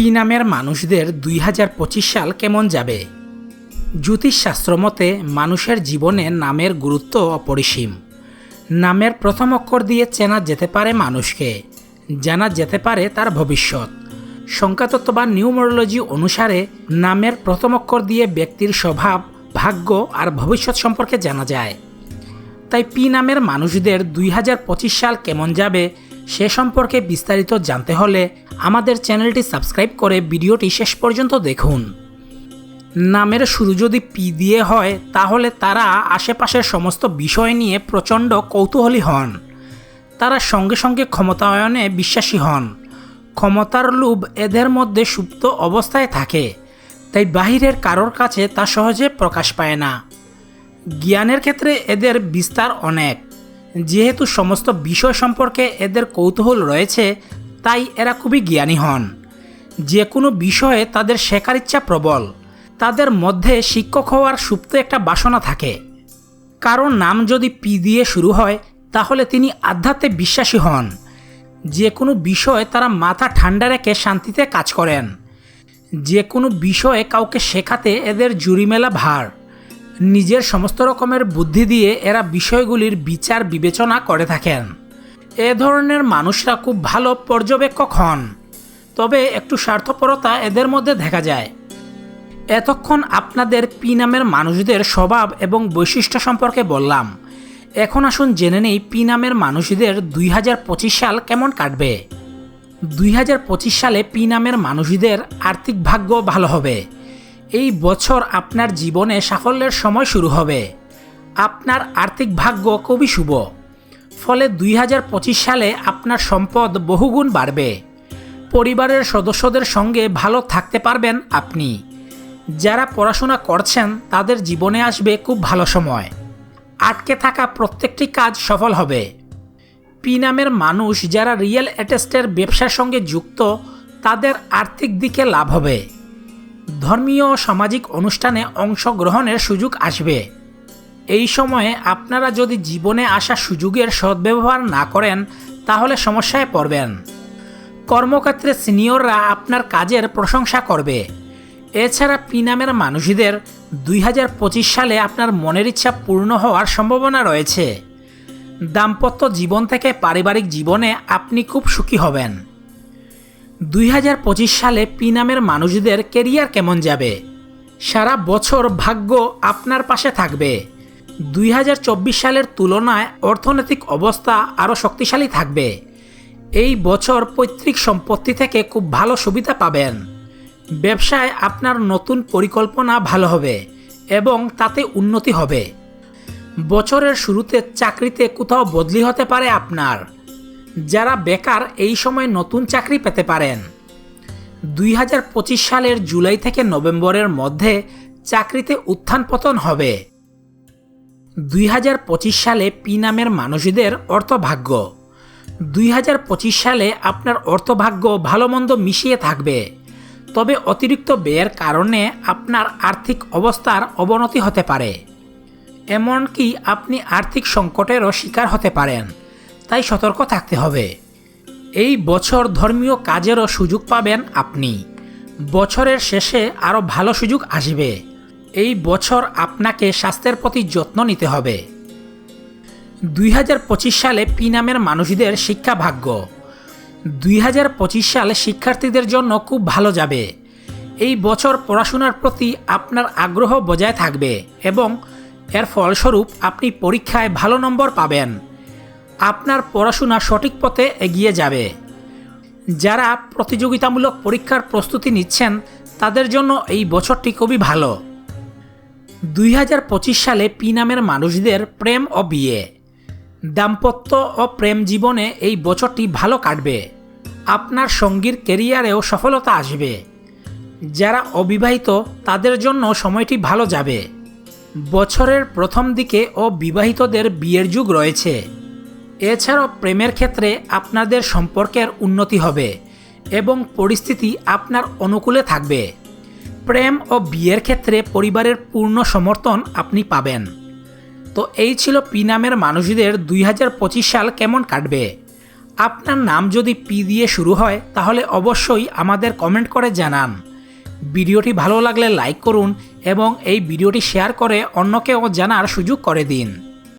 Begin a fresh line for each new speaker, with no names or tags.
P নামের মানুষদের দুই হাজার পঁচিশ সাল কেমন যাবে? জ্যোতিষশাস্ত্র মতে, মানুষের জীবনে নামের গুরুত্ব অপরিসীম। নামের প্রথম অক্ষর দিয়ে চেনা যেতে পারে মানুষকে, জানা যেতে পারে তার ভবিষ্যৎ। সংখ্যাতত্ত্ব বা নিউমোরোলজি অনুসারে, নামের প্রথম অক্ষর দিয়ে ব্যক্তির স্বভাব, ভাগ্য আর ভবিষ্যৎ সম্পর্কে জানা যায়। তাই পি নামের মানুষদের দুই হাজার পঁচিশ সাল কেমন যাবে, সে সম্পর্কে বিস্তারিত জানতে হলে আমাদের চ্যানেলটি সাবস্ক্রাইব করে ভিডিওটি শেষ পর্যন্ত দেখুন। নামের শুরু যদি পি দিয়ে হয়, তাহলে তারা আশেপাশের সমস্ত বিষয় নিয়ে প্রচণ্ড কৌতূহলী হন। তারা সঙ্গে সঙ্গে ক্ষমতায়নে বিশ্বাসী হন। ক্ষমতার লোভ এদের মধ্যে সুপ্ত অবস্থায় থাকে, তাই বাহিরের কারোর কাছে তা সহজে প্রকাশ পায় না। জ্ঞানের ক্ষেত্রে এদের বিস্তার অনেক। যেহেতু সমস্ত বিষয় সম্পর্কে এদের কৌতূহল রয়েছে তাই এরা খুবই জ্ঞানী হন। যে কোনো বিষয়ে তাদের শেখার ইচ্ছা প্রবল। তাদের মধ্যে শিক্ষক হওয়ার সুপ্ত একটা বাসনা থাকে। কারণ নাম যদি পি দিয়ে শুরু হয়, তাহলে তিনি আধ্যাত্মে বিশ্বাসী হন। যে কোনো বিষয়ে তারা মাথা ঠান্ডা রেখে শান্তিতে কাজ করেন। যে কোনো বিষয়ে কাউকে শেখাতে এদের জুরিমেলা ভার। নিজের সমস্ত রকমের বুদ্ধি দিয়ে এরা বিষয়গুলির বিচার বিবেচনা করে থাকেন। এ ধরনের মানুষরা খুব ভালো পর্যবেক্ষক হন। তবে একটু স্বার্থপরতা এদের মধ্যে দেখা যায়। এতক্ষণ আপনাদের পি নামের মানুষদের স্বভাব এবং বৈশিষ্ট্য সম্পর্কে বললাম। এখন আসুন জেনে নেই পি নামের মানুষদের দুই হাজার পঁচিশ সাল কেমন কাটবে। দুই হাজার পঁচিশ সালে পি নামের মানুষদের আর্থিক ভাগ্য ভালো হবে। এই বছর আপনার জীবনে সাফল্যের সময় শুরু হবে। আপনার আর্থিক ভাগ্য খুবই শুভ। ফলে দুই হাজার পঁচিশ সালে আপনার সম্পদ বহুগুণ বাড়বে। পরিবারের সদস্যদের সঙ্গে ভালো থাকতে পারবেন আপনি। যারা পড়াশোনা করছেন, তাদের জীবনে আসবে খুব ভালো সময়। আটকে থাকা প্রত্যেকটি কাজ সফল হবে। পি নামের মানুষ যারা রিয়েল এস্টেটের ব্যবসার সঙ্গে যুক্ত, তাদের আর্থিক দিকে লাভ হবে। ধর্মীয় সামাজিক অনুষ্ঠানে অংশগ্রহণের সুযোগ আসবে। এই সময়ে আপনারা যদি জীবনে আসা সুযোগের সদ্ব্যবহার না করেন, তাহলে সমস্যায় পড়বেন। কর্মক্ষেত্রে সিনিয়ররা আপনার কাজের প্রশংসা করবে। এছাড়া পিনামের মানুষদের দুই হাজার পঁচিশ সালে আপনার মনের ইচ্ছা পূর্ণ হওয়ার সম্ভাবনা রয়েছে। দাম্পত্য জীবন থেকে পারিবারিক জীবনে আপনি খুব সুখী হবেন। দুই হাজার পঁচিশ সালে পিনামের মানুষদের কেরিয়ার কেমন যাবে? সারা বছর ভাগ্য আপনার পাশে থাকবে। দুই হাজার চব্বিশ সালের তুলনায় অর্থনৈতিক অবস্থা আরও শক্তিশালী থাকবে। এই বছর পৈতৃক সম্পত্তি থেকে খুব ভালো সুবিধা পাবেন। ব্যবসায় আপনার নতুন পরিকল্পনা ভালো হবে এবং তাতে উন্নতি হবে। বছরের শুরুতে চাকরিতে কোথাও বদলি হতে পারে আপনার। যারা বেকার এই সময় নতুন চাকরি পেতে পারেন। দুই হাজার পঁচিশ সালের জুলাই থেকে নভেম্বরের মধ্যে চাকরিতে উত্থান পতন হবে। দুই হাজার পঁচিশ সালে পি নামের মানুষদের অর্থভাগ্য। দুই হাজার পঁচিশ সালে আপনার অর্থভাগ্য ভালো মন্দ মিশিয়ে থাকবে। তবে অতিরিক্ত ব্যয়ের কারণে আপনার আর্থিক অবস্থার অবনতি হতে পারে। এমনকি আপনি আর্থিক সংকটেরও শিকার হতে পারেন, তাই সতর্ক থাকতে হবে। এই বছর ধর্মীয় কাজেরও সুযোগ পাবেন আপনি। বছরের শেষে আরও ভালো সুযোগ আসবে। এই বছর আপনাকে স্বাস্থ্যের প্রতি যত্ন নিতে হবে। দুই হাজার পঁচিশ সালে পি নামের মানুষদের শিক্ষা ভাগ্য। দুই সালে শিক্ষার্থীদের জন্য খুব ভালো যাবে। এই বছর পড়াশোনার প্রতি আপনার আগ্রহ বজায় থাকবে এবং এর ফলস্বরূপ আপনি পরীক্ষায় ভালো নম্বর পাবেন। আপনার পড়াশোনা সঠিক পথে এগিয়ে যাবে। যারা প্রতিযোগিতামূলক পরীক্ষার প্রস্তুতি নিচ্ছেন, তাদের জন্য এই বছরটি খুবই ভালো। দুই হাজার পঁচিশ সালে পি নামের মানুষদের প্রেম ও বিয়ে। দাম্পত্য ও প্রেম জীবনে এই বছরটি ভালো কাটবে। আপনার সঙ্গীর কেরিয়ারেও সফলতা আসবে। যারা অবিবাহিত, তাদের জন্য সময়টি ভালো যাবে। বছরের প্রথম দিকে ও বিবাহিতদের বিয়ের যুগ রয়েছে। এছাড়াও প্রেমের ক্ষেত্রে আপনাদের সম্পর্কের উন্নতি হবে এবং পরিস্থিতি আপনার অনুকূলে থাকবে। প্রেম ও বিয়ের ক্ষেত্রে পরিবারের পূর্ণ সমর্থন আপনি পাবেন। তো এই ছিল পি নামের মানুষদের দুই হাজার পঁচিশ সাল কেমন কাটবে? আপনার নাম যদি পি দিয়ে শুরু হয়, তাহলে অবশ্যই আমাদের কমেন্ট করে জানান। ভিডিওটি ভালো লাগলে লাইক করুন এবং এই ভিডিওটি শেয়ার করে অন্যকেও জানার সুযোগ করে দিন।